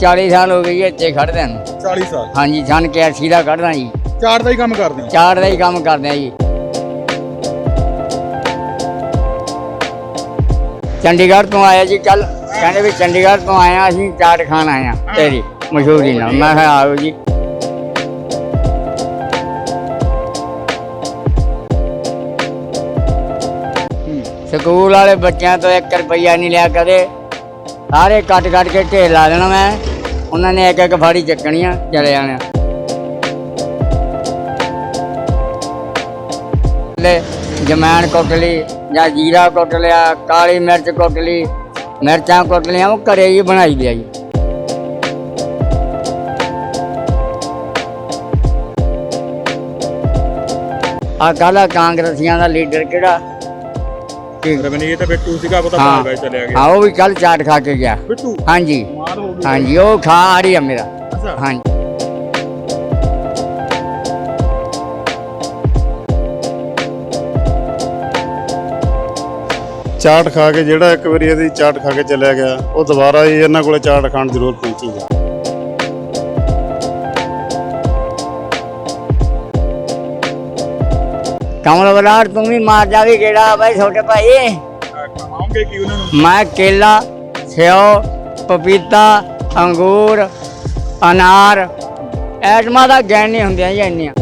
40 ਸਾਲ ਹੋ ਗਈ ਇੱਥੇ ਖੜਦੇ ਨੂੰ। 40 ਸਾਲ। ਹਾਂਜੀ ਛਣ ਕੇ ਅਰਸੀ ਦਾ ਕੱਢਦਾ ਜੀ। ਚਾਰ ਦਾ ਹੀ ਕੰਮ ਕਰਦੇ ਹੋ ਚਾਰ ਦਾ ਹੀ ਕੰਮ ਕਰਦੇ ਆ ਜੀ। ਚੰਡੀਗੜ੍ਹ ਤੋਂ ਆਇਆ ਜੀ ਕੱਲ ਕਹਿੰਦੇ ਵੀ ਚੰਡੀਗੜ੍ਹ ਤੋਂ ਆਇਆ ਅਸੀਂ ਚਾਟ ਖਾਣ ਆਏ ਆ ਤੇਰੀ ਮਸ਼ਹੂਰੀ ਨਾਲ। ਮੈਂ ਕਿਹਾ ਆਓ ਜੀ। ਸਕੂਲ ਵਾਲੇ ਬੱਚਿਆਂ ਤੋਂ 1 ਰੁਪਈਆ ਨਹੀਂ ਲਿਆ ਕਦੇ। ਸਾਰੇ ਕੱਟ ਕੱਟ ਕੇ ਢੇਰ ਲਾ ਦੇਣਾ ਮੈਂ। ਉਹਨਾਂ ਨੇ ਇੱਕ ਇੱਕ ਫਾੜੀ ਚੱਕਣੀਆਂ ਚਲੇ ਜਾਣਾ ਲੈ ਜਮੈਣ ਕੁੱਟ ਲਈ ਜਾਂ ਜੀਰਾ ਕੁੱਟ ਲਿਆ ਕਾਲੀ ਮਿਰਚ ਕੁੱਟ ਲਈ ਮਿਰਚਾਂ ਕੁੱਟ ਲਿਆ ਉਹ ਘਰੇ ਹੀ ਬਣਾਈ ਦਿਆ ਜੀ ਆ ਕਾਲਾ ਕਾਂਗਰਸੀਆਂ ਦਾ ਲੀਡਰ ਕਿਹੜਾ? ਰਵਨੀਤ ਬਿੱਟੂ ਸੀਗਾ ਉਹ ਤਾਂ 'ਚ ਚਲਿਆ ਗਿਆ। ਹਾਂ ਉਹ ਵੀ ਕੱਲ ਚਾਟ ਖਾ ਕੇ ਗਿਆ। ਬਿੱਟੂ? ਹਾਂਜੀ। ਮਾਰ ਹੋ ਗਈ ਹਾਂਜੀ ਉਹ ਖਾ ਆ ਰਹੀ ਆ ਮੇਰਾ। ਅੱਛਾ। ਹਾਂਜੀ। ਚਾਟ ਖਾ ਕੇ ਜਿਹੜਾ ਇੱਕ ਵਾਰੀ ਇਹਦੀ ਚਾਟ ਖਾ ਕੇ ਚਲਿਆ ਗਿਆ ਉਹ ਦੁਬਾਰਾ ਹੀ ਇਹਨਾਂ ਕੋਲੇ ਚਾਟ ਖਾਣ ਜ਼ਰੂਰ ਪਹੁੰਚੂਗਾ ਕਮਲ ਬਰਾੜ ਤੂੰ ਵੀ ਮਾਰ ਜਾਵੀ ਕਿਹੜਾ ਬਾਈ ਛੋਟੇ ਭਾਈ। ਖਾਵਾਂਗੇ ਕੀ ਉਹਨਾਂ ਨੂੰ? ਮੈਂ ਕੇਲਾ ਸੇਓ ਪਪੀਤਾ, ਅੰਗੂਰ, ਅਨਾਰ, ਐਟਮਾਂ ਦਾ ਗੈਣ ਨਹੀਂ ਹੁੰਦੀਆਂ ਜੀ ਇੰਨੀਆਂ।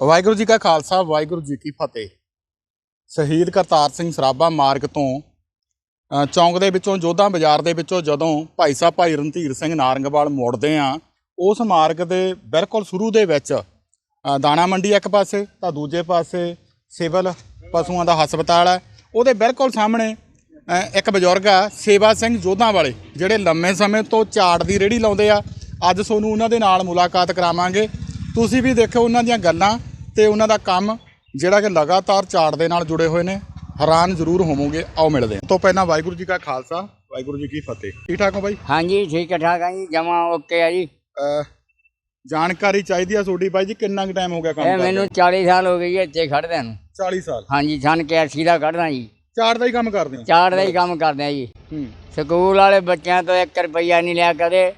ਵਾਹਿਗੁਰੂ ਜੀ ਕਾ ਖਾਲਸਾ, ਵਾਹਿਗੁਰੂ ਜੀ ਕੀ ਫਤਿਹ। ਸ਼ਹੀਦ ਕਰਤਾਰ ਸਿੰਘ ਸਰਾਭਾ ਮਾਰਗ ਤੋਂ ਚੌਂਕ ਦੇ ਵਿੱਚੋਂ, ਜੋਧਾ ਬਾਜ਼ਾਰ ਦੇ ਵਿੱਚੋਂ ਜਦੋਂ ਭਾਈ ਸਾਹਿਬ ਭਾਈ ਰਣਧੀਰ ਸਿੰਘ ਨਾਰੰਗਵਾਲ ਮੁੜਦੇ ਆ ਉਸ ਮਾਰਗ ਦੇ ਬਿਲਕੁਲ ਸ਼ੁਰੂ ਦੇ ਵਿੱਚ ਦਾਣਾ ਮੰਡੀ ਇੱਕ ਪਾਸੇ, ਤਾਂ ਦੂਜੇ ਪਾਸੇ ਸਿਵਲ ਪਸ਼ੂਆਂ ਦਾ ਹਸਪਤਾਲ ਹੈ। ਉਹਦੇ ਬਿਲਕੁਲ ਸਾਹਮਣੇ ਇੱਕ ਬਜ਼ੁਰਗ ਆ, ਸੇਵਾ ਸਿੰਘ ਜੋਧਾ ਵਾਲੇ, ਜਿਹੜੇ ਲੰਮੇ ਸਮੇਂ ਤੋਂ ਚਾਟ ਦੀ ਰੇੜੀ ਲਾਉਂਦੇ ਆ। ਅੱਜ ਤੁਹਾਨੂੰ ਉਹਨਾਂ ਦੇ ਨਾਲ ਮੁਲਾਕਾਤ ਕਰਾਵਾਂਗੇ। ਤੁਸੀਂ ਵੀ ਦੇਖੋ ਉਹਨਾਂ ਦੀਆਂ ਗੱਲਾਂ ਤੇ ਉਹਨਾਂ ਦਾ ਕੰਮ, ਜਿਹੜਾ ਕਿ ਲਗਾਤਾਰ ਚਾਟ ਦੇ ਨਾਲ ਜੁੜੇ ਹੋਏ ਨੇ। ਹੈਰਾਨ ਜ਼ਰੂਰ ਹੋਵੋਗੇ। ਆਓ ਮਿਲਦੇ ਹਾਂ। ਤੋਂ ਪਹਿਲਾਂ ਵਾਹਿਗੁਰੂ ਜੀ ਕਾ ਖਾਲਸਾ, ਵਾਹਿਗੁਰੂ ਜੀ ਕੀ ਫਤਿਹ। ਠੀਕ ਠਾਕ ਹੋ ਬਾਈ? ਹਾਂਜੀ, ਠੀਕ ਹੈ, ਠਾਕ ਆ ਜੀ। ਜਮਾ ਓਕੇ ਆ ਜੀ। ਜਾਣਕਾਰੀ ਚਾਹੀਦੀ ਆ ਤੁਹਾਡੀ ਬਾਈ ਜੀ ਕਿੰਨਾ ਕੁ ਟਾਈਮ ਹੋ ਗਿਆ ਕੰਮ ਇਹ ਕਰਦੇ? ਮੈਨੂੰ 40 ਸਾਲ ਹੋ ਗਈ ਇੱਥੇ ਖੜਦੇ ਨੂੰ। 40 ਸਾਲ? ਹਾਂਜੀ ਛਣ ਕੇ ਅਰਸੀ ਦਾ ਕੱਢਦਾ ਜੀ। ਚਾਟ ਦਾ ਹੀ ਕੰਮ ਕਰਦੇ ਹੋ? ਚਾਰ ਦਾ ਹੀ ਕੰਮ ਕਰਦੇ ਆ ਜੀ। ਹੂੰ। ਸਕੂਲ ਵਾਲੇ ਬੱਚਿਆਂ ਤੋਂ 1 ਰੁਪਈਆ ਨਹੀਂ ਲਿਆ ਕਦੇ।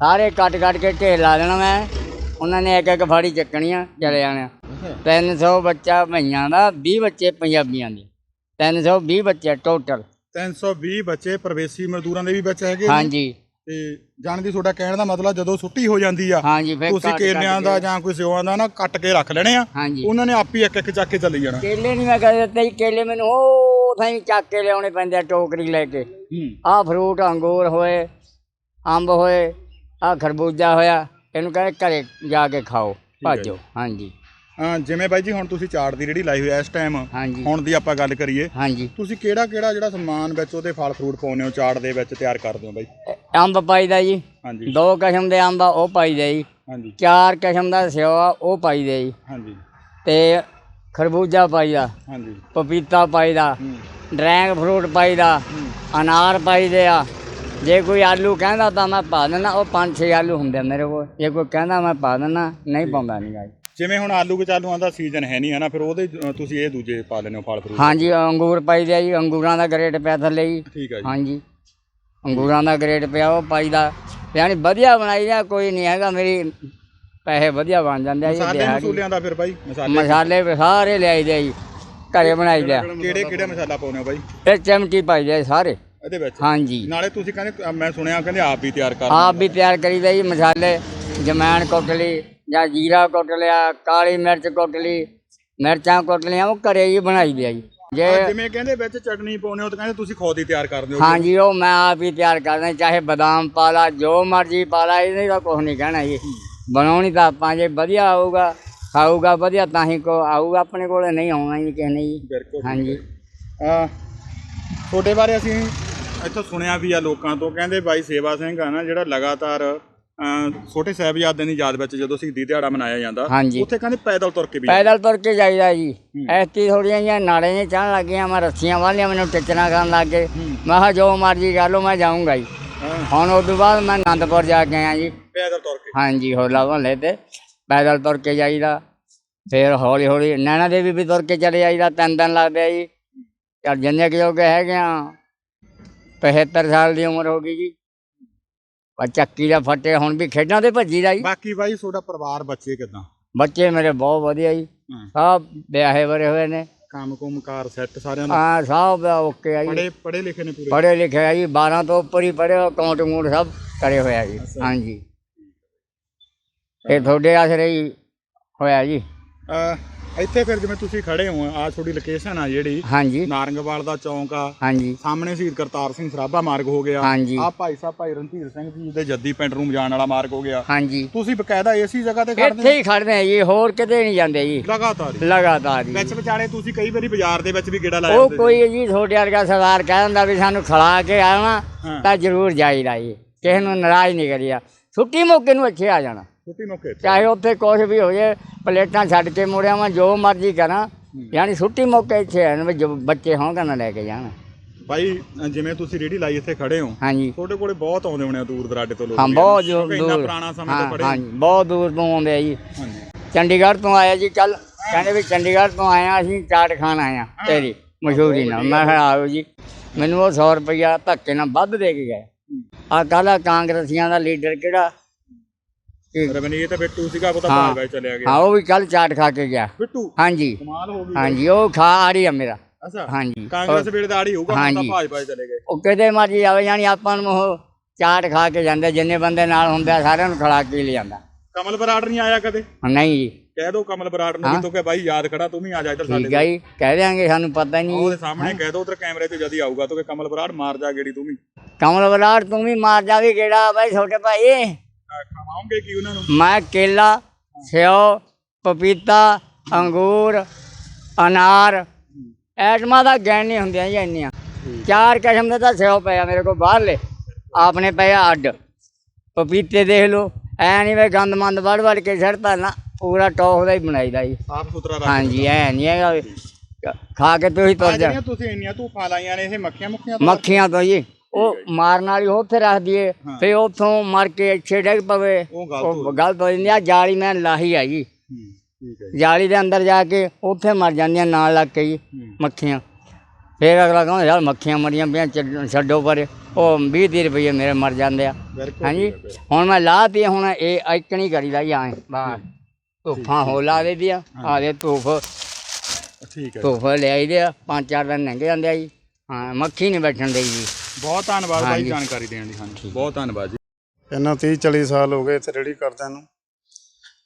ਸਾਰੇ ਕੱਟ ਕੱਟ ਕੇ ਢੇਰ ਲਾ ਦੇਣਾ ਮੈਂ। ਉਹਨਾਂ ਨੇ ਇੱਕ ਇੱਕ ਫਾੜੀ ਚੱਕਣੀਆਂ ਚਲੇ ਜਾਣਾ 300 ਬੱਚਾ ਭਈਆਂ ਦਾ 20 ਬੱਚੇ ਪੰਜਾਬੀਆਂ ਦੇ। 320 ਬੱਚੇ ਟੋਟਲ 320 ਬੱਚੇ ਪ੍ਰਵੇਸੀ ਮਜ਼ਦੂਰਾਂ ਦੇ ਵੀ ਬੱਚੇ ਹੈਗੇ ਨੇ। ਹਾਂਜੀ। ਤੇ ਜਾਣ ਦੀ ਤੁਹਾਡਾ ਕਹਿਣ ਦਾ ਮਤਲਬ ਜਦੋਂ ਛੁੱਟੀ ਹੋ ਜਾਂਦੀ ਆ ਹਾਂਜੀ ਫਿਰ ਤੁਸੀਂ ਕੇਲਿਆਂ ਦਾ ਜਾਂ ਕੋਈ ਸਿਓਆਂ ਦਾ ਨਾ ਕੱਟ ਕੇ ਰੱਖ ਲੈਣੇ ਆ। ਉਹਨਾਂ ਨੇ ਆਪ ਹੀ ਇੱਕ ਇੱਕ ਚੱਕ ਕੇ ਚੱਲੀ ਜਾਣਾ। ਕੇਲੇ ਨਹੀਂ ਮੈਂ ਕਦੇ ਦਿੱਤੇ ਕੇਲੇ ਮੈਨੂੰ ਉਹ ਥਾਈ ਚੱਕ ਕੇ ਲਿਆਉਣੇ ਪੈਂਦੇ ਆ ਟੋਕਰੀ ਲੈ ਕੇ। ਆਹ ਫਰੂਟ ਅੰਗੂਰ ਹੋਏ ਅੰਬ ਹੋਏ ਆਹ ਖਰਬੂਜਾ ਹੋਇਆ ਇਹਨੂੰ ਕਹਿੰਦੇ ਘਰੇ ਜਾ ਕੇ ਖਾਓ ਭਾਜੋ ਹਾਂਜੀ। ਜਿਵੇਂ ਬਾਈ ਜੀ ਹੁਣ ਤੁਸੀਂ ਚਾਟ ਦੀ ਰੇੜੀ ਲਾਈ ਹੋਈ ਐ ਇਸ ਟਾਈਮ ਹਾਂਜੀ। ਹੁਣ ਦੀ ਆਪਾਂ ਗੱਲ ਕਰੀਏ। ਹਾਂਜੀ। ਤੁਸੀਂ ਕਿਹੜਾ ਕਿਹੜਾ ਜਿਹੜਾ ਸਮਾਨ ਵਿੱਚ ਉਹਦੇ ਫਲ ਫਰੂਟ ਪਾਉਂਦੇ ਹੋ ਚਾਟ ਦੇ ਵਿੱਚ ਤਿਆਰ ਕਰਦੇ ਹੋ ਬਾਈ? ਅੰਬ ਪਾਈਦਾ ਜੀ। ਹਾਂਜੀ। ਦੋ ਕਿਸਮ ਦੇ ਅੰਬ ਆ ਉਹ ਪਾਈਦੇ ਜੀ। ਹਾਂਜੀ। ਚਾਰ ਕਿਸਮ ਦਾ ਸਿਓ ਆ ਉਹ ਪਾਈਦੇ ਜੀ। ਹਾਂਜੀ। ਤੇ ਖਰਬੂਜਾ ਪਾਈਦਾ ਹਾਂਜੀ। ਪਪੀਤਾ ਪਾਈਦਾ ਹੂੰ। ਡਰੈਗਨ ਫਰੂਟ ਪਾਈਦਾ ਅਨਾਰ ਪਾਈਦੇ ਆ। ਜੇ ਕੋਈ ਆਲੂ ਕਹਿੰਦਾ ਤਾਂ ਮੈਂ ਪਾ ਦਿੰਦਾ ਉਹ ਪੰਜ ਛੇ ਆਲੂ ਹੁੰਦੇ ਆ ਮੇਰੇ ਕੋਲ। ਜੇ ਕੋਈ ਕਹਿੰਦਾ ਮੈਂ ਪਾ ਦਿੰਦਾ ਨਹੀਂ ਪਾਉਂਦਾ ਨਹੀਂ ਜੀ। ਜਿਵੇਂ ਹੁਣ ਆਲੂ ਕਚਾਲੂਆਂ ਦਾ ਸੀਜ਼ਨ ਹੈ ਨਹੀਂ ਹੈ ਨਾ ਫਿਰ ਉਹਦੇ ਅ, ਤੁਸੀਂ ਇਹ ਦੂਜੇ ਪਾ ਲੈਂਦੇ ਹੋ ਫਲ ਫਰੂਟ ਹਾਂਜੀ ਅੰਗੂਰ ਪਾਈਦੇ ਆ ਜੀ ਅੰਗੂਰਾਂ ਦਾ ਗ੍ਰੇਡ ਪਿਆ ਥੱਲੇ ਜੀ। ਠੀਕ ਹੈ ਜੀ। ਹਾਂਜੀ। ਅੰਗੂਰਾਂ ਦਾ ਗ੍ਰੇਡ ਪਿਆ ਉਹ ਪਾਈਦਾ ਯਾਨੀ ਵਧੀਆ ਬਣਾਈ ਦਾ ਕੋਈ ਨਹੀਂ ਹੈਗਾ ਮੇਰੀ ਪੈਸੇ ਵਧੀਆ ਬਣ ਜਾਂਦੇ ਆ ਜੀ ਮਸਾਲੇ ਦਿਹਾੜੀ। ਮਸੂਲਿਆਂ ਦਾ ਫਿਰ ਬਾਈ ਮਸਾਲੇ। ਮਸਾਲੇ ਵੀ ਸਾਰੇ ਲਿਆਈਦੇ ਆ ਜੀ ਘਰੇ ਬਣਾਈਦੇ ਆ। ਕਿਹੜੇ ਕਿਹੜੇ ਮਸਾਲਾ ਪਾਉਂਦੇ ਹੋ ਬਾਈ? ਇਹ ਚਮਚੀ ਪਾਈਦੇ ਆ ਸਾਰੇ। ਇਹਦੇ ਵਿੱਚ? ਹਾਂਜੀ। ਨਾਲੇ ਤੁਸੀਂ ਕਹਿੰਦੇ ਅ, ਮੈਂ ਸੁਣਿਆ ਕਹਿੰਦੇ ਆਪ ਵੀ ਤਿਆਰ ਕਰ ਆਪ ਵੀ ਤਿਆਰ ਕਰੀਦਾ ਜੀ ਮਸਾਲੇ ਜਮੈਣ ਕੁੱਟ ਲਈ ਜਾਂ ਜੀਰਾ ਕੁੱਟ ਲਿਆ ਕਾਲੀ ਮਿਰਚ ਕੁੱਟ ਲਈ ਮਿਰਚਾਂ ਕੁੱਟ ਲਿਆ ਉਹ ਘਰੇ ਹੀ ਬਣਾਈਦੇ ਆ ਜੀ। ਜੇ ਹਾਂ, ਜਿਵੇਂ ਕਹਿੰਦੇ ਵਿੱਚ ਚਟਨੀ ਪਾਉਂਦੇ ਹੋ ਤਾਂ ਕਹਿੰਦੇ ਤੁਸੀਂ ਖੁਦ ਹੀ ਤਿਆਰ ਕਰਦੇ ਹੋ ਹਾਂਜੀ ਉਹ ਮੈਂ ਆਪ ਹੀ ਤਿਆਰ ਕਰਦਾ ਚਾਹੇ ਬਦਾਮ ਪਾ ਲਾ ਜੋ ਮਰਜ਼ੀ ਪਾ ਲਾ ਇਹਦੇ ਦਾ ਕੁਝ ਨਹੀਂ ਕਹਿਣਾ ਜੀ। ਬਣਾਉਣੀ ਤਾਂ ਆਪਾਂ ਜੇ ਵਧੀਆ ਆਊਗਾ ਖਾਊਗਾ ਵਧੀਆ ਤਾਂ ਹੀ ਕੋ ਆਊਗਾ ਆਪਣੇ ਕੋਲੇ ਨਹੀਂ ਆਉਣਾ ਜੀ ਕਿਸੇ ਨੇ ਜੀ। ਬਿਲਕੁਲ ਹਾਂਜੀ ਆ ਤੁਹਾਡੇ ਬਾਰੇ ਅਸੀਂ ਇੱਥੋਂ ਸੁਣਿਆ ਵੀ ਆ ਲੋਕਾਂ ਤੋਂ ਕਹਿੰਦੇ ਬਾਈ ਸੇਵਾ ਸਿੰਘ ਆ ਨਾ ਜਿਹੜਾ ਲਗਾਤਾਰ ਛੋਟੇ ਸਾਹਿਬਜ਼ਾਦਿਆਂ ਦੀ ਯਾਦ ਵਿੱਚ ਜਦੋਂ ਸ਼ਹੀਦੀ ਦਿਹਾੜਾ ਮਨਾਇਆ ਜਾਂਦਾ ਹਾਂਜੀ। ਉੱਥੇ ਕਹਿੰਦੇ ਪੈਦਲ ਤੁਰ ਕੇ ਵੀ ਪੈਦਲ ਤੁਰ ਕੇ ਜਾਈਦਾ ਜੀ। ਐਸੀ ਥੋੜੀਆਂ ਜਿਹੀਆਂ ਨਾਲੇ ਨੇ ਚੜ੍ਹਨ ਲੱਗੀਆਂ ਮੈਂ ਰੱਸੀਆਂ ਵਾਲੀਆਂ ਮੈਨੂੰ ਟਿੱਚਣਾ ਕਰਨ ਲੱਗ ਗਏ। ਮੈਂ ਕਿਹਾ ਜੋ ਮਰਜ਼ੀ ਕਰ ਲਓ ਮੈਂ ਜਾਊਂਗਾ ਜੀ। ਹਾਂ, ਹੁਣ ਉਸ ਤੋਂ ਬਾਅਦ ਮੈਂ ਆਨੰਦਪੁਰ ਜਾ ਕੇ ਆਇਆ ਜੀ। ਪੈਦਲ ਤੁਰ ਕੇ। ਹਾਂਜੀ ਹੋਲਾ ਮਹੱਲੇ ਤੇ ਪੈਦਲ ਤੁਰ ਕੇ ਜਾਈਦਾ। ਫਿਰ ਹੌਲੀ ਹੌਲੀ ਨੈਣਾ ਦੇਵੀ ਵੀ ਤੁਰ ਕੇ ਚਲੇ ਜਾਈਦਾ ਤਿੰਨ ਦਿਨ ਲੱਗਦੇ ਆ ਜੀ। ਚੱਲ ਜਿੰਨੇ ਕੁ ਜੋਗੇ ਹੈਗੇ ਆ 75 ਸਾਲ ਦੀ ਉਮਰ ਹੋ ਗਈ ਜੀ। ਪਰ ਚੱਕੀ ਦਾ ਫੱਟੇ ਹੁਣ ਵੀ ਖੇਡਾਂ ਤੇ ਭੱਜੀਦਾ ਜੀ। ਬਾਕੀ ਬਾਈ ਤੁਹਾਡਾ ਪਰਿਵਾਰ ਬੱਚੇ ਕਿਦਾਂ? ਬੱਚੇ ਮੇਰੇ ਬਹੁਤ ਵਧੀਆ ਜੀ। ਸਭ ਵਿਆਹੇ ਵਰੇ ਹੋਏ ਨੇ। ਕੰਮ ਕੁਮ ਕਾਰ ਸੈੱਟ ਸਾਰਿਆਂ ਦਾ? ਆ ਸਭ ਓਕੇ ਆ ਜੀ। ਪੜੇ ਪੜੇ ਲਿਖੇ ਨੇ ਪੂਰੇ? ਪੜ੍ਹੇ ਲਿਖੇ ਆ ਜੀ 12 ਤੋਂ ਉੱਪਰ ਹੀ ਪੜ੍ਹੇ ਅਕਾਊਂਟ ਮੂਡ ਸਭ ਕਰੇ ਹੋਇਆ ਜੀ। ਹਾਂਜੀ। ਇਹ ਤੁਹਾਡੇ ਆਸਰੇ ਹੀ ਹੋਇਆ ਜੀ। ਇੱਥੇ ਫਿਰ ਜਿਵੇਂ ਤੁਸੀਂ ਖੜੇ ਹੋ ਆ ਤੁਹਾਡੀ ਲੋਕੇਸ਼ਨ ਆ ਜਿਹੜੀ ਹਾਂਜੀ। ਨਾਰੰਗਵਾਲ ਦਾ ਚੌਂਕ ਆ। ਹਾਂਜੀ। ਸਾਹਮਣੇ ਸ਼ਹੀਦ ਕਰਤਾਰ ਸਿੰਘ ਸਰਾਭਾ ਮਾਰਗ ਹੋ ਗਿਆ। ਹਾਂਜੀ। ਆ ਭਾਈ ਸਾਹਿਬ ਭਾਈ ਰਣਧੀਰ ਸਿੰਘ ਜੀ ਦੇ ਜੱਦੀ ਪਿੰਡ ਨੂੰ ਜਾਣ ਵਾਲਾ ਮਾਰਗ ਹੋ ਗਿਆ। ਹਾਂਜੀ। ਤੁਸੀਂ ਬਕਾਇਦਾ ਏਸੀ ਜਗ੍ਹਾ ਤੇ ਖੜਦੇ ਇੱਥੇ ਹੀ? ਖੜਦੇ ਆ ਜੀ ਹੋਰ ਕਿਤੇ ਨਹੀਂ ਜਾਂਦੇ ਜੀ। ਲਗਾਤਾਰ ਹੀ। ਲਗਾਤਾਰ ਜੀ ਵਿੱਚ ਵਿਚਾਲੇ ਤੁਸੀਂ ਕਈ ਵਾਰੀ ਬਾਜ਼ਾਰ ਦੇ ਵਿੱਚ ਵੀ ਗੇੜਾ ਲਾਇਆ ਉਹ ਕੋਈ ਜੀ ਤੁਹਾਡੇ ਵਰਗਾ ਸਰਦਾਰ ਕਹਿ ਦਿੰਦਾ ਵੀ ਸਾਨੂੰ ਖੜਾ ਕੇ ਆਉਣਾ ਹਾਂ। ਤਾਂ ਜ਼ਰੂਰ ਜਾਈਦਾ ਜੀ। ਕਿਸੇ ਨੂੰ ਨਾਰਾਜ਼ ਨਹੀਂ ਕਰੀਦਾ। ਛੁੱਟੀ ਮੌਕੇ ਨੂੰ ਇੱਥੇ ਆ ਜਾਣਾ। ਛੁੱਟੀ ਮੌਕੇ ਤੇ। ਚਾਹੇ ਉੱਥੇ ਕੁਛ ਵੀ ਹੋ ਜੇ ਪਲੇਟਾਂ ਛੱਡ ਕੇ ਮੁੜਿਆ ਮੈਂ ਜੋ ਮਰਜ਼ੀ ਕਰਾਂ। ਯਾਨੀ ਛੁੱਟੀ ਮੌਕੇ ਇੱਥੇ ਆਣ ਵੀ ਜੋ ਬੱਚੇ ਹੋਣਗੇ ਨਾ ਲੈ ਕੇ ਜਾਣ। ਭਾਈ ਅ, ਜਿਵੇਂ ਤੁਸੀਂ ਰੇੜੀ ਲਾਈ ਇੱਥੇ ਖੜੇ ਹੋ ਹਾਂਜੀ। ਤੁਹਾਡੇ ਕੋਲੇ ਬਹੁਤ ਆਉਂਦੇ ਹੋਣੇ ਆ ਦੂਰ ਦਰਾਡੇ ਤੋਂ ਲੋਕ ਹਾਂ ਵੀ, ਬਹੁਤ? ਕਿਉਂਕਿ ਦੂਰ। ਇੰਨਾ ਪੁਰਾਣਾ ਸਮੇਂ ਤੋਂ ਹਾਂ ਖੜੇ ਹਾਂਜੀ ਬਹੁਤ ਦੂਰ ਤੋਂ ਆਉਂਦੇ ਆ ਜੀ। ਹਾਂਜੀ। ਚੰਡੀਗੜ੍ਹ ਤੋਂ ਆਇਆ ਜੀ ਕੱਲ ਕਹਿੰਦੇ ਵੀ ਚੰਡੀਗੜ੍ਹ ਤੋਂ ਆਇਆ ਅਸੀਂ ਚਾਟ ਖਾਣ ਆਏ ਆ ਤੇਰੀ ਮਸ਼ਹੂਰੀ ਨਾਲ। ਮੈਂ ਕਿਹਾ ਆਓ ਜੀ ਮੈਨੂੰ ਉਹ 100 ਰੁਪਇਆ ਧੱਕੇ ਨਾਲ ਵੱਧ ਦੇ ਕੇ ਗਏ। ਆ ਕੱਲ ਕਾਂਗਰਸੀਆਂ ਦਾ ਲੀਡਰ ਕਿਹੜਾ? ਕਿ- ਰਵਨੀਤ ਬਿੱਟੂ ਸੀਗਾ ਉਹ ਤਾਂ ਹਾਂ। ਭਾਜਪਾ 'ਚ ਚਲਿਆ ਗਿਆ। ਹਾਂ ਉਹ ਵੀ ਕੱਲ ਚਾਟ ਖਾ ਕੇ ਗਿਆ। ਬਿੱਟੂ ਹਾਂਜੀ। ਕਮਾਲ ਹੋ ਗਈ ਹਾਂਜੀ ਉਹ ਖਾ ਆ ਰਹੀ ਆ ਮੇਰਾ। ਅੱਛਾ। ਹਾਂਜੀ। ਕਾਂਗਰਸ ਵੇਲੇ ਦਾ ਆੜੀ ਹੋਊਗਾ ਹੁਣ ਤਾਂ ਹਾਂਜੀ। ਭਾਜਪਾ 'ਚ ਚਲੇ ਗਏ। ਉਹ ਕਿਤੇ ਮਰਜ਼ੀ ਆਵੇ ਜਾਣੀ ਆਪਾਂ ਨੂੰ ਉਹ ਚਾਟ ਖਾ ਕੇ ਜਾਂਦੇ ਜਿੰਨੇ ਬੰਦੇ ਨਾਲ ਹੁੰਦੇ ਸਾਰਿਆਂ ਨੂੰ ਖੜਾ ਕੇ ਲੈ ਜਾਂਦਾ। ਕਮਲ ਬਰਾੜ ਨਹੀਂ ਆਇਆ ਕਦੇ? ਨਹੀਂ ਜੀ। ਕਹਿ ਦੋ ਕਮਲ ਬਰਾੜ ਨੂੰ ਵੀ ਤੂੰ ਕਿ ਬਾਈ ਯਾਦ ਖੜਾ ਤੂੰ ਵੀ ਆ ਜਾ ਇੱਧਰ ਸਾਡੇ ਠੀਕ ਹੈ ਜੀ ਕਹਿ ਦਿਆਂਗੇ ਸਾਨੂੰ ਪਤਾ ਹੀ ਨਹੀਂ। ਉਹਦੇ ਸਾਹਮਣੇ ਕਹਿ ਦੋ ਉਧਰ ਕੈਮਰੇ ਤੇ ਜਦ ਹੀ ਆਊਗਾ ਤੂੰ ਕਿ ਕਮਲ ਬਰਾੜ ਮਾਰ ਜਾ ਗੇੜੀ ਤੂੰ ਵੀ। ਕਮਲ ਬਲਾੜ ਤੂੰ ਵੀ ਮਾਰ ਜਾਵੀ ਕਿਹੜਾ ਬਾਈ ਛੋਟੇ ਭਾਈ। ਅਹ ਖਵਾਓਗੇ ਕੀ ਉਹਨਾਂ ਨੂੰ? ਮੈਂ ਕੇਲਾ ਸੇਓ ਪਪੀਤਾ ਅੰਗੂਰ ਅਨਾਰ ਐਟਮਾਂ ਦਾ ਗੈਣ ਨਹੀਂ ਹੁੰਦੀਆਂ ਜੀ ਇੰਨੀਆਂ। ਚਾਰ ਕਿਸਮ ਦੇ ਤਾਂ ਸੇਓ ਪਿਆ ਮੇਰੇ ਕੋਲ ਬਾਹਰਲੇ। ਆਪਣੇ ਪਿਆ ਅੱਡ। ਪਪੀਤੇ ਦੇਖ ਲਓ ਐ ਨਹੀਂ ਵੇ ਗੰਦ ਮੰਦ ਵੜ ਵੜ ਕੇ ਛੱਡਤਾ ਨਾ ਪੂਰਾ ਟੌਪ ਦਾ ਹੀ ਬਣਾਈਦਾ ਜੀ। ਸਾਫ਼ ਸੁਥਰਾ ਰੱਖ ਹਾਂਜੀ ਐ ਨਹੀਂ ਹੈਗਾ ਖਾ ਕੇ ਤੁਸੀਂ ਤੁਰ ਜਾ। ਤੁਸੀਂ ਇੰਨੀਆਂ ਧੂਫਾਂ ਲਾਈਆਂ ਨੇ ਇਹ ਮੱਖੀਆਂ ਮੁੱਖੀਆਂ ਮੱਖੀਆਂ ਤੋਂ ਜੀ। ਉਹ ਮਾਰਨ ਵਾਲੀ ਉੱਥੇ ਰੱਖ ਦਈਏ ਫੇ ਉੱਥੋਂ ਮਰ ਕੇ ਇੱਥੇ ਡਿੱਗ ਪਵੇ। ਉਹ ਗਲਤ ਹੋ ਉਹ ਜਾਂਦੀ। ਆ ਜਾਲੀ ਮੈਂ ਲਾਹੀ ਆ ਜੀ। ਜਾਲੀ ਦੇ ਅੰਦਰ ਜਾ ਕੇ ਉੱਥੇ ਮਰ ਜਾਂਦੀਆਂ ਨਾਲ ਲੱਗ ਕੇ ਜੀ ਮੱਖੀਆਂ। ਫੇਰ ਅਗਲਾ ਕਹਿੰਦਾ ਯਾਰ ਮੱਖੀਆਂ ਮਰੀਆਂ ਪਈਆਂ ਛੱਡ- ਪਰੇ। ਉਹ 20 30 ਰੁਪਏ ਮੇਰੇ ਮਰ ਜਾਂਦੇ ਆ। ਹਾਂਜੀ? ਹੁਣ ਮੈਂ ਲਾਤੀ ਹੁਣ ਇਹ ਆਈਕਣੀ ਕਰੀਦਾ ਜੀ ਐਂ ਬਾਹਰ ਧੁੱਫਾਂ ਹੋ। ਲਾ ਦੇ ਦੀਆਂ। ਆ ਦੇ ਧੁੱਫ ਠੀਕ ਹੈ ਧੁੱਫ ਲੈ ਆਈਦੇ ਆ। ਪੰਜ ਚਾਰ ਦਿਨ ਲੰਘ ਜਾਂਦੇ ਆ ਜੀ। ਹਾਂ ਮੱਖੀ ਨਹੀਂ ਬੈਠਣ ਦੇਈ ਜੀ। ਬਹੁਤ ਧੰਨਵਾਦ ਬਾਈ ਜਾਣਕਾਰੀ ਦੇਣ ਲਈ ਹਾਂਜੀ। ਬਹੁਤ ਧੰਨਵਾਦ ਜੀ। ਇਹਨਾਂ 30 40 ਸਾਲ ਹੋ ਗਏ ਇੱਥੇ ਰੇੜੀ ਕਰਦਿਆਂ ਨੂੰ।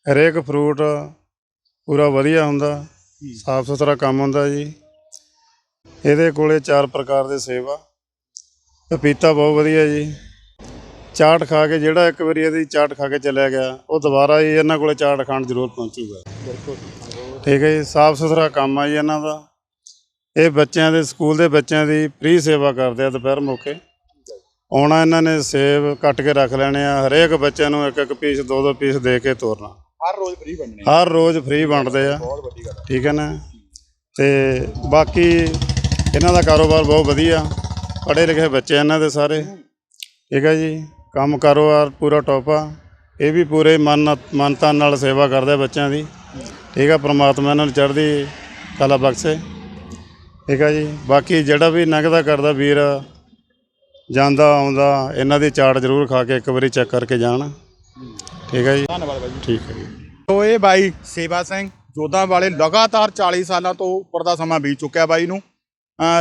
ਹਰੇਕ ਫਰੂਟ ਪੂਰਾ ਵਧੀਆ ਹੁੰਦਾ ਸਾਫ਼ ਸੁਥਰਾ ਕੰਮ ਹੁੰਦਾ ਜੀ। ਇਹਦੇ ਕੋਲੇ ਚਾਰ ਪ੍ਰਕਾਰ ਦੇ ਸੇਬ ਆ। ਪਪੀਤਾ ਬਹੁਤ ਵਧੀਆ ਜੀ। ਚਾਟ ਖਾ ਕੇ ਜਿਹੜਾ ਇੱਕ ਵਾਰੀ ਇਹਦੀ ਚਾਟ ਖਾ ਕੇ ਚਲਿਆ ਗਿਆ ਉਹ ਦੁਬਾਰਾ ਹੀ ਇਹਨਾਂ ਕੋਲੇ ਚਾਟ ਖਾਣ ਜ਼ਰੂਰ ਪਹੁੰਚੂਗਾ। ਠੀਕ ਹੈ ਜੀ ਸਾਫ਼ ਸੁਥਰਾ ਕੰਮ ਆ ਜੀ ਇਹਨਾਂ ਦਾ। ਇਹ ਬੱਚਿਆਂ ਦੇ ਸਕੂਲ ਦੇ ਬੱਚਿਆਂ ਦੀ ਫ੍ਰੀ ਸੇਵਾ ਕਰਦੇ ਆ ਦੁਪਹਿਰ ਮੌਕੇ। ਆਉਣਾ ਇਹਨਾਂ ਨੇ ਸੇਬ ਕੱਟ ਕੇ ਰੱਖ ਲੈਣੇ ਆ ਹਰੇਕ ਬੱਚੇ ਨੂੰ ਇੱਕ ਇੱਕ ਪੀਸ ਦੋ ਦੋ ਪੀਸ ਦੇ ਕੇ ਤੋਰਨਾ। ਹਰ ਰੋਜ਼ ਫ੍ਰੀ ਬਣਨੇ ਹਰ ਰੋਜ਼ ਫ੍ਰੀ ਵੰਡਦੇ ਆ। ਬਹੁਤ ਵੱਡੀ ਗੱਲ ਠੀਕ ਹੈ ਨਾ? ਤੇ ਬਾਕੀ ਇਹਨਾਂ ਦਾ ਕਾਰੋਬਾਰ ਬਹੁਤ ਵਧੀਆ। ਪੜ੍ਹੇ ਲਿਖੇ ਬੱਚੇ ਇਹਨਾਂ ਦੇ ਸਾਰੇ। ਠੀਕ ਹੈ ਜੀ? ਕੰਮ ਕਾਰੋਬਾਰ ਪੂਰਾ ਟੌਪ ਆ। ਇਹ ਵੀ ਪੂਰੇ ਮਨ ਮਨ ਤਨ ਨਾਲ ਸੇਵਾ ਕਰਦੇ ਆ ਬੱਚਿਆਂ ਦੀ। ਠੀਕ ਆ ਪ੍ਰਮਾਤਮਾ ਇਹਨਾਂ ਨੂੰ ਚੜ੍ਹਦੀ ਕਲਾ ਬਖਸ਼ੇ। ਠੀਕ ਆ ਜੀ। ਬਾਕੀ ਜਿਹੜਾ ਵੀ ਨਗਦਾ ਕਰਦਾ ਵੀਰ ਜਾਂਦਾ ਆਉਂਦਾ ਇਹਨਾਂ ਦੀ ਚਾਟ ਜ਼ਰੂਰ ਖਾ ਕੇ ਇੱਕ ਵਾਰੀ ਚੈੱਕ ਕਰਕੇ ਜਾਣ। ਠੀਕ ਹੈ ਜੀ। ਧੰਨਵਾਦ ਬਾਈ ਠੀਕ ਹੈ ਜੀ। ਤੋ ਇਹ ਬਾਈ ਸੇਵਾ ਸਿੰਘ ਜੋਧਾਂ ਵਾਲੇ ਲਗਾਤਾਰ 40 ਸਾਲਾਂ ਤੋਂ ਉੱਪਰ ਦਾ ਸਮਾਂ ਬੀਤ ਚੁੱਕਿਆ ਬਾਈ ਨੂੰ।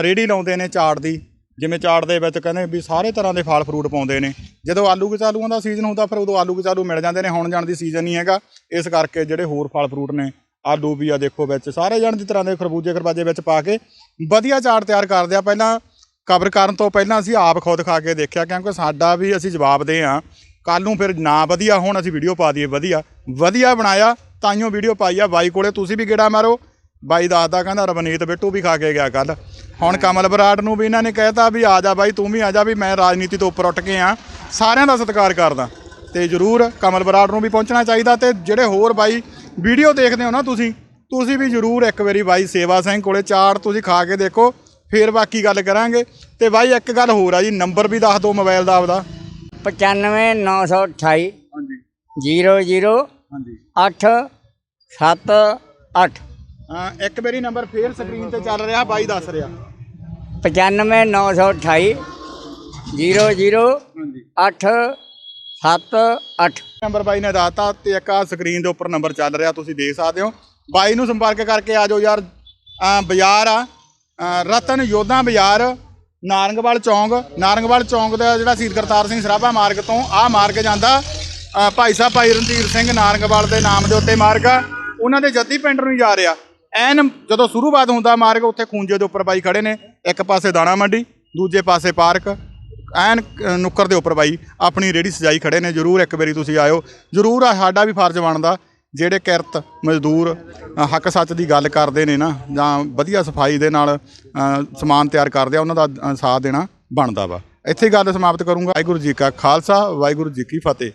ਰੇਹੜੀ ਲਾਉਂਦੇ ਨੇ ਚਾਟ ਦੀ। ਜਿਵੇਂ ਚਾਟ ਦੇ ਵਿੱਚ ਕਹਿੰਦੇ ਵੀ ਸਾਰੇ ਤਰ੍ਹਾਂ ਦੇ ਫਲ ਫਰੂਟ ਪਾਉਂਦੇ ਨੇ। ਜਦੋਂ ਆਲੂ ਕਚਾਲੂਆਂ ਦਾ ਸੀਜ਼ਨ ਹੁੰਦਾ ਫਿਰ ਉਦੋਂ ਆਲੂ ਕਚਾਲੂ ਮਿਲ ਜਾਂਦੇ ਨੇ ਹੁਣ ਜਾਣ ਦੀ ਸੀਜ਼ਨ ਨਹੀਂ ਹੈਗਾ। ਇਸ ਕਰਕੇ ਜਿਹੜੇ ਹੋਰ ਫਲ ਫਰੂਟ ਨੇ ਆਲੂ ਵੀ ਆ ਦੇਖੋ ਵਿੱਚ ਸਾਰੇ ਜਾਣ ਦੀ ਤਰ੍ਹਾਂ ਦੇ ਖਰਬੂਜੇ ਖਰਬਾਜੇ ਵਿੱਚ ਪਾ ਕੇ ਵਧੀਆ ਚਾਟ ਤਿਆਰ ਕਰਦੇ ਆ। ਪਹਿਲਾਂ ਕਵਰ ਕਰਨ ਤੋਂ ਪਹਿਲਾਂ ਅਸੀਂ ਆਪ ਖੁਦ ਖਾ ਕੇ ਦੇਖਿਆ ਕਿਉਂਕਿ ਸਾਡਾ ਵੀ ਅਸੀਂ ਜਵਾਬ ਦੇ ਆ। ਕੱਲ ਨੂੰ ਫਿਰ ਨਾ ਵਧੀਆ ਹੁਣ ਅਸੀਂ ਵੀਡੀਓ ਪਾ ਦਈਏ ਵਧੀਆ। ਵਧੀਆ ਬਣਾਇਆ ਤਾਈਓ ਵੀਡੀਓ ਪਾਈ ਆ। ਬਾਈ ਕੋਲੇ ਤੁਸੀਂ ਵੀ ਗੇੜਾ ਮਾਰੋ। ਬਾਈ ਦੱਸਦਾ ਕਹਿੰਦਾ ਰਵਨੀਤ ਬਿੱਟੂ ਵੀ ਖਾ ਕੇ ਗਿਆ ਕੱਲ ਹੁਣ ਕਮਲ ਬਰਾੜ ਨੂੰ ਵੀ ਇਹਨਾਂ ਨੇ ਕਹਿਤਾ ਵੀ ਆ ਜਾ ਬਾਈ ਤੂੰ ਵੀ ਆ ਜਾ ਵੀ ਮੈਂ ਰਾਜਨੀਤੀ ਤੋਂ ਉੱਪਰ ਉੱਠ ਕੇ ਆ। ਸਾਰਿਆਂ ਦਾ ਸਤਿਕਾਰ ਕਰਦਾ। ਤੇ ਜਰੂਰ ਕਮਲ ਬਰਾੜ ਨੂੰ ਵੀ ਪਹੁੰਚਣਾ ਚਾਹੀਦਾ ਤੇ ਜਿਹੜੇ ਹੋਰ ਬਾਈ ਵੀਡੀਓ ਦੇਖਦੇ ਹੋ ਨਾ ਤੁਸੀਂ ਤੁਸੀਂ ਵੀ ਜਰੂਰ ਇੱਕ ਵਾਰੀ ਬਾਈ ਸੇਵਾ ਸਿੰਘ ਕੋਲੇ ਚਾਰ ਤੁਸੀਂ ਖਾ ਕੇ ਦੇਖੋ ਫੇਰ ਬਾਕੀ ਗੱਲ ਕਰਾਂਗੇ। ਤੇ ਬਾਈ ਇੱਕ ਗੱਲ ਹੋਰ ਆ ਜੀ ਨੰਬਰ ਵੀ ਦੱਸ ਦਿਓ ਮੋਬਾਈਲ ਦਾ ਆਪਦਾ। 95928 ਹਾਂਜੀ। 00 ਹਾਂਜੀ। 8 7 8 ਅ, ਇੱਕ ਵਾਰੀ ਨੰਬਰ ਫੇਰ ਸਕਰੀਨ ਤੇ ਚੱਲ ਰਿਹਾ ਬਾਈ ਦੱਸ ਰਿਹਾ। 95928 00 ਹਾਂਜੀ। 8 7 8 ਨੰਬਰ ਬਾਈ ਨੇ ਦੱਸਤਾ ਤੇ ਇੱਕ ਆ ਸਕਰੀਨ ਦੇ ਉੱਪਰ ਨੰਬਰ ਚੱਲ ਰਿਹਾ, ਤੁਸੀਂ ਦੇਖ ਸਕਦੇ ਹੋ। ਬਾਈ ਨੂੰ ਸੰਪਰਕ ਕਰਕੇ ਆ ਜਾਓ ਯਾਰ। ਬਾਜ਼ਾਰ ਆ। ਰਤਨ ਯੋਧਾ ਬਾਜ਼ਾਰ, ਨਾਰੰਗਵਾਲ ਚੌਂਕ। ਨਾਰੰਗਵਾਲ ਚੌਂਕ ਦਾ ਜਿਹੜਾ ਸ਼ਹੀਦ ਕਰਤਾਰ ਸਿੰਘ ਸਰਾਭਾ ਮਾਰਗ ਤੋਂ ਆਹ ਮਾਰਗ ਜਾਂਦਾ। ਭਾਈ ਸਾਹਿਬ, ਭਾਈ ਰਣਧੀਰ ਸਿੰਘ ਨਾਰੰਗਵਾਲ ਦੇ ਨਾਮ ਦੇ ਉੱਤੇ ਮਾਰਗ ਆ। ਉਹਨਾਂ ਦੇ ਜੱਦੀ ਪਿੰਡ ਨੂੰ ਹੀ ਜਾ ਰਿਹਾ। ਐਨ ਜਦੋਂ ਸ਼ੁਰੂਆਤ ਹੁੰਦਾ ਮਾਰਗ, ਉੱਥੇ ਖੂੰਜੇ ਦੇ ਉੱਪਰ ਬਾਈ ਖੜੇ ਨੇ। ਇੱਕ ਪਾਸੇ ਦਾਣਾ ਮੰਡੀ, ਦੂਜੇ ਪਾਸੇ ਪਾਰਕ। ਐਨ ਨੁੱਕਰ ਦੇ ਉੱਪਰ ਬਾਈ, ਆਪਣੀ ਰੇੜੀ ਸਜਾਈ ਖੜੇ ਨੇ, ਜਰੂਰ ਇੱਕ ਵਾਰੀ ਤੁਸੀਂ ਆਇਓ। ਜਰੂਰ ਆ, ਸਾਡਾ ਵੀ ਫਰਜ਼ ਬਣਦਾ, ਜਿਹੜੇ ਕਿਰਤ, ਮਜ਼ਦੂਰ ਹੱਕ ਸੱਚ ਦੀ ਗੱਲ ਕਰਦੇ ਨੇ ਨਾ, ਜਾਂ ਵਧੀਆ ਸਫ਼ਾਈ ਦੇ ਨਾਲ ਸਮਾਨ ਤਿਆਰ ਕਰਦੇ ਆ, ਉਹਨਾਂ ਦਾ ਸਾਥ ਦੇਣਾ ਬਣਦਾ ਵਾ। ਇੱਥੇ ਗੱਲ ਸਮਾਪਤ ਕਰੂੰਗਾ। ਵਾਹਿਗੁਰੂ ਜੀ ਕਾ ਖਾਲਸਾ, ਵਾਹਿਗੁਰੂ ਜੀ ਕੀ ਫਤਿਹ।